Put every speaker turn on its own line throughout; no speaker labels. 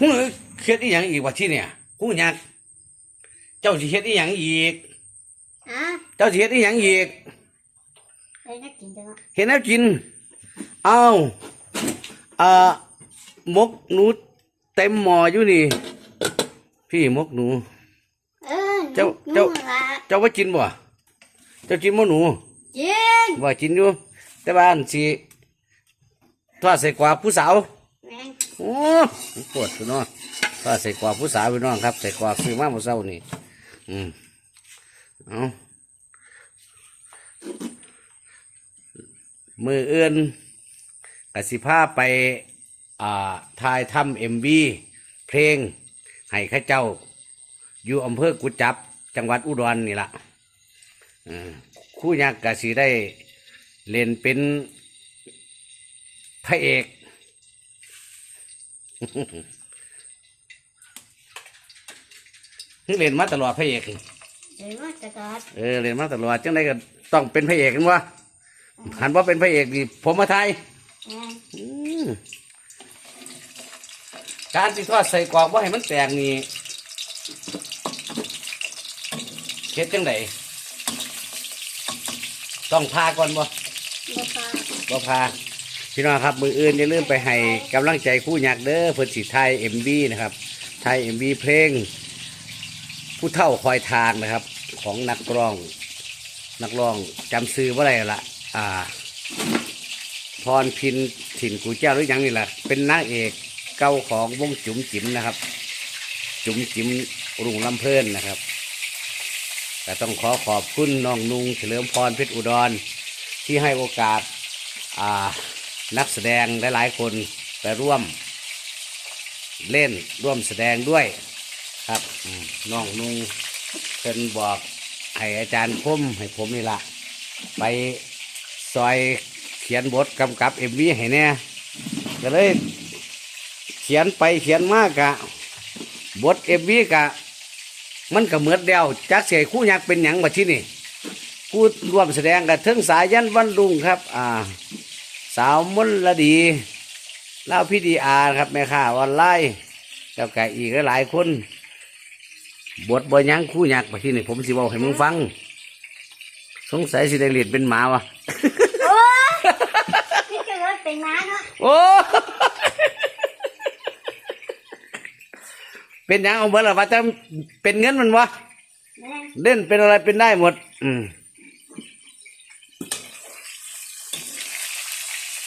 มึงเฮ็ดอีหยังอีกวะที่เนี่ยกูอยากเจ้าสิเฮ็ดอีหยังอีก
อะ
เจ้าสิเฮ็ดอีหยังอีก
ได้นักกินจังวะ
เห็นแล้วกิน เอาอ่ามกหนูเต็มหม้ออยู่นี่ พี่มกหนู
เออ
เจ้า
หนู
เจ้า
ละ
เจ้าว่ากินบ่ เจ้ากินมกหนู
กิน
ว่ากินอยู่ แต่บ้านสิทอดใส่กว่าผู้สาว
แม่ง
โอ้ปวดพี่น้องทอดใส่กว่าผู้สาวพี่น้องครับ ใส่กว่าซื้อมาเมื่อเช้านี่อืมเอามือเอื้อนกสิภาไปอ่าทายทำเอ็มวีเพลง ให้ข้าเจ้า อยู่อำเภอกุจับ จังหวัดอุดรนี่ละอืมครู่ยักษ์กสิได้เล่นเป็นพระเอก เล่นมาตลอดพระเอก
เดี๋ยวว่าจะกอด
เออเล่นมาตลอดจังไดก็ต้องเป็นพระเอกกันวะหันว่าเป็นพระเอกดิผมมาไทย
แม่ง
อืมการที่ทอดใส่กรอกว่าให้มันแตกนี่เฮ็ดจังไดต้องพาก่อนบ่
บ่พา
บ่พา พี่น้องครับมืออื่นอย่าลืมไปให้กำลังใจคู่ยักเด้อเพิ่นสิไทยเอ็มบีนะครับ ไทยเอ็มบีเพลง ผู้เท่าคอยทางนะครับ ของนักร้อง นักร้องจำซื้อว่าอะไรละอ่า พรพินถิ่นกูเจ้าหรือยังนี่แหละเป็นนางเอกเก่าของวงจุ๋มจิ๋มนะครับ จุ๋มจิ๋มรุ่งลำเพลินนะครับแต่ต้องขอขอบคุณน้องนุงเฉลิมพรเพชรอุดรที่ให้โอกาสอ่า นักแสดงหลายๆคนไปร่วมเล่นร่วมแสดงด้วยครับน้องนุงเพิ่นบอกให้อาจารย์คมให้ผมนี่ละไปซอยเขียนบทกำกับเอ็มวีให้แน่ก็เลยเขียนไปเขียนมากะบทเอ็มวีกะ มันก็เหมือนเดียวจักเสียคู่ยักเป็นหยังมาที่นี่ผู้ร่วมแสดงกับเทิงสายันวันลุงครับ อ่า สาวมนละดีเล่าพี่ดีอาร์ครับแม่ค้าออนไลน์แล้วก็อีกหลายๆคนบทบอยังคู่ยักษ์มาที่นี่ผมสิบอกให้มึงฟัง สงสัยสิได้เลียนเป็นหมาวะ
โอ้ยนี่ก็รถเป็นม้าเนาะ
โอ้เป็นหยังเอาเบอร์ละว่าจะเป็นเงินมันวะ
แม่ง
เล่นเป็นอะไรเป็นได้หมด อืม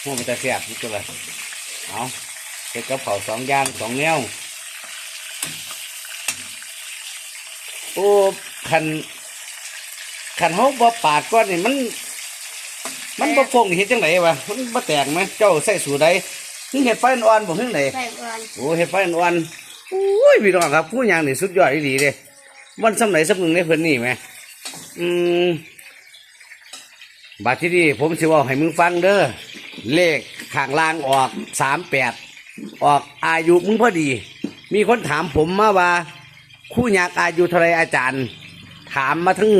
พวกมันจะเสียบนี่ตัวละเอาเก็บกระเป๋าสองอย่างสองแนวโอ้ขันขันเขาบ่ปาดก้อนนี่มัน มันบ่ฟงเห็ดจังไหนวะมันบ่แตกไหมเจ้าใส่สูตรใดถึงเห็ดไฟอ่อนๆบ่ถึงไหน
ใส่ก่อน
โอ้เห็ดไฟอ่อนๆโอ้ยพี่น้องครับผู้ยางนี่สุดยอดดีๆเลยวันสำไหนสำหนึ่งในเพิ่นนี่ไหมอืมบัดที่นี่ผมสิเว่าให้มึงฟังเด้อ เลขข้างล่างออกสามแปดออกอายุมึงพอดี มีคนถามผมมาว่าคู่ยากอายุเท่าไรอาจารย์ ถามมาถึง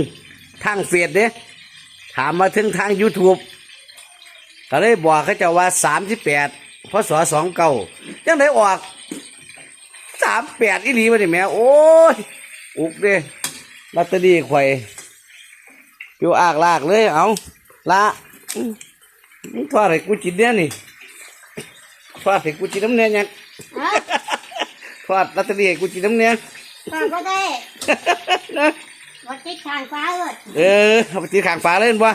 ทางเฟซเด้ถามมาถึงทาง YouTube ก็เลยบอกเขาจะว่าสามสิบแปดพศสองเก้ายังได้ออกสามแปดอีหลีมาดิแม่โอ้ย อุกเด้ลอตเตอรี่ข่อยอยู่อากลากเลยเอาละ อื้อมึงทอดให้กูกินเนี่ยนี่ทอดให้กูกินน้ำเนี่ยยัง
ฮะ
ทอดลอตเตอรี่ให้กูกินน้ำเนี่ย
พอก็ได้
นะ
วัดติดทางฟ้าเลย
เออเอาไปตีข้างฝาเลยเห็นบ่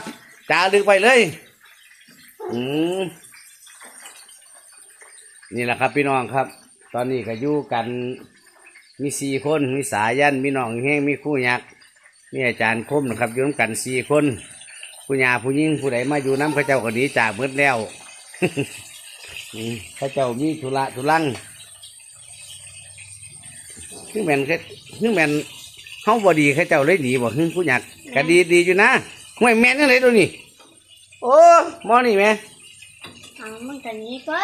จ่าดึกไปเลย อืมนี่แหละครับพี่น้องครับ ตอนนี้ก็อยู่กันมีสี่คนมีสายันมีน้องแห้งมีครู่ยักษ์มีอาจารย์คมนะครับอยู่น้ำกันสี่คน ผู้ยาผู้ยิ่งผู้ใดมาอยู่น้ำเข้าเจ้าก็หนีจากเบิดแล้วอืมเข้าเจ้ามีธุระธุลังซึ่งแมนคือซึ่งแมนเฮาบ่ดีเข้าเจ้าเลยหนีบ่ฮึผู้ยักษ์ก็ดีดีอยู่นะห่วยแม่นยังไงตัวนี้โอ้หมอนี่แม่
เอามึงกันนี้ก็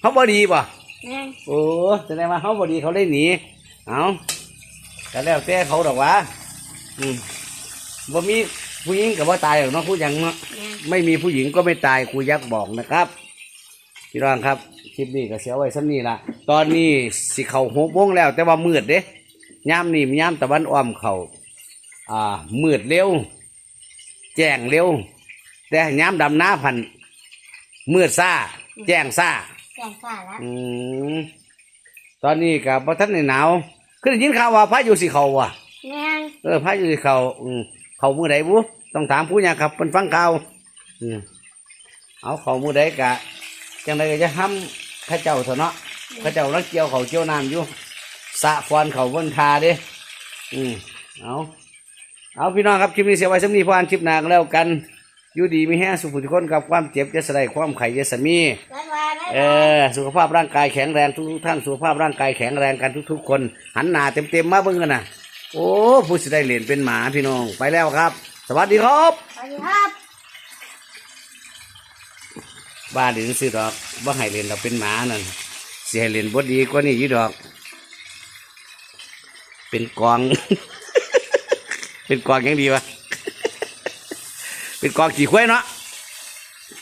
เฮาบ่ดีบ่
แม่ง
โอ้แสดงว่าเขาบดีเขาได้หนีเอาก็แล้วแต่เขาดอกวะอืมบ่มี ผู้หญิงกับว่าตายหรอกเนาะผู้หญิงเนาะ
แม่ง
ไม่มีผู้หญิงก็ไม่ตายครูยักษ์บอกนะครับพี่น้องครับคลิปนี้ก็เสียไว้ซ้ำนี้ละตอนนี้สิเข้าหกโมงแล้ว แต่ว่ามืดเด้ยามนี่ยามตะวันอ้อมเข้าอ่ามืดเร็ว แจ้งเร็ว แต่ยามดำหน้าพันมืดซ่า แจ้งซ่า
แกงข้าแล้ว
อืมตอนนี้กับพระท่านในหนาวคือได้ยินข่าวว่าพระอยู่สิเขาว่ะ
แม่ง
เออพระอยู่สิเขาอืม เขามือใดบุต้องถามผู้ยากครับเป็นฟังข่าวเอาเขามือใดกะจังใดก็จะห้ำข้าเจ้าเถอะเนาะข้าเจ้ารักเกียวเขาเกี่ยวน้ำอยู่สะฟอนเขาบนทาด้อืมเอาเอาพี่น้องครับคลิปนี้เสียไว้สำนีพานคลิปหนากแล้วกันอยู่ดีมีแห้งสุขุทุกคนกับความเจ็บจะสลายความไข่จะสมีเออสุขภาพร่างกายแข็งแรงทุกท่านสุขภาพร่างกายแข็งแรงกันทุก ๆ คน หันหน้าเต็มๆมาเบิ่งกันนะ โอ้ผู้สิได้เหรียญเป็นหมาพี่น้อง ไปแล้วครับ สวัสดีครับ
สวัสดีครับ
บ้านเหรียญซื้อดอกบ่ให้เหรียญเราเป็นหมานั่นเสียเหรียญบดดีกว่านี่อยี่ดอก เป็นกอง เป็นกองยังดีวะเป็นกองขี่ควายเนาะ